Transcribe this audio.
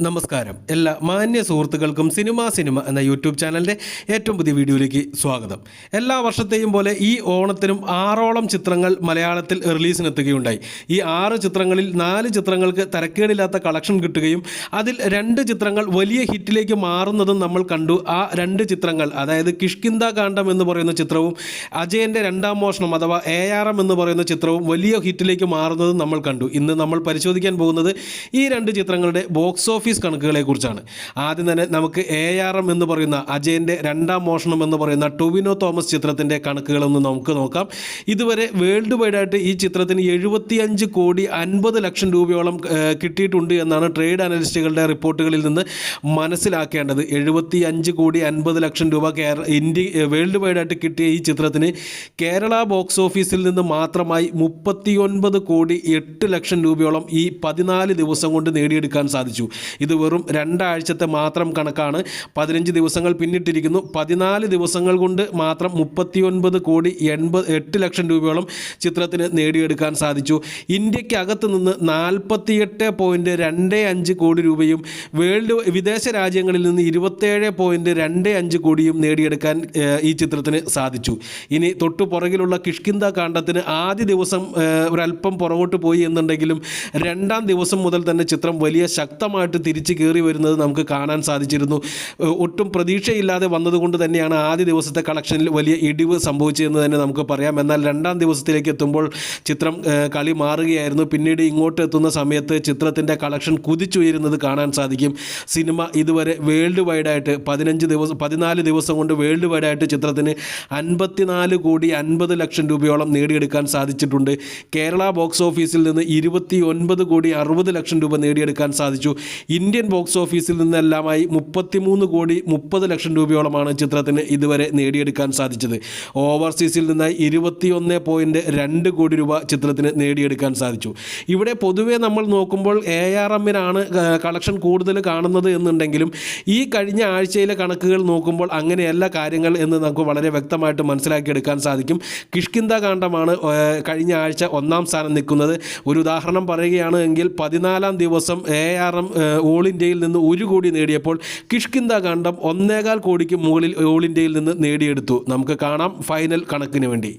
നമസ്കാരം. എല്ലാ മാന്യ സുഹൃത്തുക്കൾക്കും സിനിമ സിനിമ എന്ന യൂട്യൂബ് ചാനലിന്റെ ഏറ്റവും പുതിയ വീഡിയോയിലേക്ക് സ്വാഗതം. എല്ലാ വർഷത്തെയും പോലെ ഈ ഓണത്തിനും ആറോളം ചിത്രങ്ങൾ മലയാളത്തിൽ റിലീസിനെത്തുകയുണ്ടായി. ഈ ആറ് ചിത്രങ്ങളിൽ നാല് ചിത്രങ്ങൾക്ക് തരക്കേടില്ലാത്ത കളക്ഷൻ കിട്ടുകയും അതിൽ രണ്ട് ചിത്രങ്ങൾ വലിയ ഹിറ്റിലേക്ക് മാറുന്നതും നമ്മൾ കണ്ടു. ആ രണ്ട് ചിത്രങ്ങൾ അതായത് കിഷ്കിന്ദ കാണ്ഡം എന്ന് പറയുന്ന ചിത്രവും അജയന്റെ രണ്ടാം മോഷണം അഥവാ എ ആർ എം എന്ന് പറയുന്ന ചിത്രവും വലിയ ഹിറ്റിലേക്ക് മാറുന്നതും നമ്മൾ കണ്ടു. ഇന്ന് നമ്മൾ പരിശോധിക്കാൻ പോകുന്നത് ഈ രണ്ട് ചിത്രങ്ങളുടെ ബോക്സ് ഓഫീസ് കണക്കുകളെക്കുറിച്ചാണ്. ആദ്യം തന്നെ നമുക്ക് എ ആർ എം എന്ന് പറയുന്ന അജയന്റെ രണ്ടാം മോഷണം എന്ന് പറയുന്ന ടൊവിനോ തോമസ് ചിത്രത്തിന്റെ കണക്കുകളൊന്ന് നമുക്ക് നോക്കാം. ഇതുവരെ വേൾഡ് വൈഡ് ആയിട്ട് ഈ ചിത്രത്തിന് എഴുപത്തിയഞ്ച് കോടി അൻപത് ലക്ഷം രൂപയോളം കിട്ടിയിട്ടുണ്ട് എന്നാണ് ട്രേഡ് അനലിസ്റ്റുകളുടെ റിപ്പോർട്ടുകളിൽ നിന്ന് മനസ്സിലാക്കേണ്ടത്. എഴുപത്തി അഞ്ച് കോടി അൻപത് ലക്ഷം രൂപ കേര ഇന്ത്യ വേൾഡ് വൈഡായിട്ട് കിട്ടിയ ഈ ചിത്രത്തിന് കേരള ബോക്സ് ഓഫീസിൽ നിന്ന് മാത്രമായി മുപ്പത്തിയൊൻപത് കോടി എട്ട് ലക്ഷം രൂപയോളം ഈ പതിനാല് ദിവസം കൊണ്ട് നേടിയെടുക്കാൻ സാധിച്ചു. ഇത് വെറും രണ്ടാഴ്ചത്തെ മാത്രം കണക്കാണ്. പതിനഞ്ച് ദിവസങ്ങൾ പിന്നിട്ടിരിക്കുന്നു. പതിനാല് ദിവസങ്ങൾ കൊണ്ട് മാത്രം മുപ്പത്തിയൊൻപത് കോടി എൺപത് എട്ട് ലക്ഷം രൂപയോളം ചിത്രത്തിന് നേടിയെടുക്കാൻ സാധിച്ചു. ഇന്ത്യക്കകത്ത് നിന്ന് നാൽപ്പത്തിയെട്ട് രണ്ട് അഞ്ച് കോടി രൂപയും വേൾഡ് വിദേശ രാജ്യങ്ങളിൽ നിന്ന് ഇരുപത്തേഴ് പോയിന്റ് രണ്ട് അഞ്ച് കോടിയും നേടിയെടുക്കാൻ ഈ ചിത്രത്തിന് സാധിച്ചു. ഇനി തൊട്ടു പുറകിലുള്ള കിഷ്കിന്ത കാണ്ഡത്തിന് ആദ്യ ദിവസം ഒരല്പം പുറകോട്ട് പോയി എന്നുണ്ടെങ്കിലും രണ്ടാം ദിവസം മുതൽ തന്നെ ചിത്രം വലിയ ശക്തമായിട്ട് തിരിച്ച് കയറി വരുന്നത് നമുക്ക് കാണാൻ സാധിച്ചിരുന്നു. ഒട്ടും പ്രതീക്ഷയില്ലാതെ വന്നതുകൊണ്ട് തന്നെയാണ് ആദ്യ ദിവസത്തെ കളക്ഷനിൽ വലിയ ഇടിവ് സംഭവിച്ചതെന്ന് തന്നെ നമുക്ക് പറയാം. എന്നാൽ രണ്ടാം ദിവസത്തിലേക്ക് എത്തുമ്പോൾ ചിത്രം കളി മാറുകയായിരുന്നു. പിന്നീട് ഇങ്ങോട്ട് എത്തുന്ന സമയത്ത് ചിത്രത്തിന്റെ കളക്ഷൻ കുതിച്ചുയരുന്നത് കാണാൻ സാധിക്കും. സിനിമ ഇതുവരെ വേൾഡ് വൈഡായിട്ട് പതിനഞ്ച് ദിവസം പതിനാല് ദിവസം കൊണ്ട് വേൾഡ് വൈഡായിട്ട് ചിത്രത്തിന് അൻപത്തിനാല് കോടി അൻപത് ലക്ഷം രൂപയോളം നേടിയെടുക്കാൻ സാധിച്ചിട്ടുണ്ട്. കേരള ബോക്സ് ഓഫീസിൽ നിന്ന് ഇരുപത്തി ഒൻപത് കോടി അറുപത് ലക്ഷം രൂപ നേടിയെടുക്കാൻ സാധിച്ചു. ഇന്ത്യൻ ബോക്സ് ഓഫീസിൽ നിന്നെല്ലാമായി മുപ്പത്തിമൂന്ന് കോടി മുപ്പത് ലക്ഷം രൂപയോളമാണ് ചിത്രത്തിന് ഇതുവരെ നേടിയെടുക്കാൻ സാധിച്ചത്. ഓവർസീസിൽ നിന്നായി ഇരുപത്തിയൊന്ന് പോയിന്റ് രണ്ട് കോടി രൂപ ചിത്രത്തിന് നേടിയെടുക്കാൻ സാധിച്ചു. ഇവിടെ പൊതുവേ നമ്മൾ നോക്കുമ്പോൾ എ ആർ എമ്മിനാണ് കളക്ഷൻ കൂടുതൽ കാണുന്നത് എന്നുണ്ടെങ്കിലും ഈ കഴിഞ്ഞ ആഴ്ചയിലെ കണക്കുകൾ നോക്കുമ്പോൾ അങ്ങനെയല്ല കാര്യങ്ങൾ എന്ന് നമുക്ക് വളരെ വ്യക്തമായിട്ട് മനസ്സിലാക്കിയെടുക്കാൻ സാധിക്കും. കിഷ്കിന്ത കാണ്ഡമാണ് കഴിഞ്ഞ ആഴ്ച ഒന്നാം സ്ഥാനം നിൽക്കുന്നത്. ഒരു ഉദാഹരണം പറയുകയാണ് എങ്കിൽ പതിനാലാം ദിവസം എ ആർ എം ഓൾ ഇന്ത്യയിൽ നിന്ന് ഒരു കോടി നേടിയപ്പോൾ കിഷ്കിന്ദ കാണ്ഡം ഒന്നേകാൽ കോടിക്ക് മുകളിൽ ഓൾ ഇന്ത്യയിൽ നിന്ന് നേടിയെടുത്തു. നമുക്ക് കാണാം ഫൈനൽ കണക്കിന് വേണ്ടി.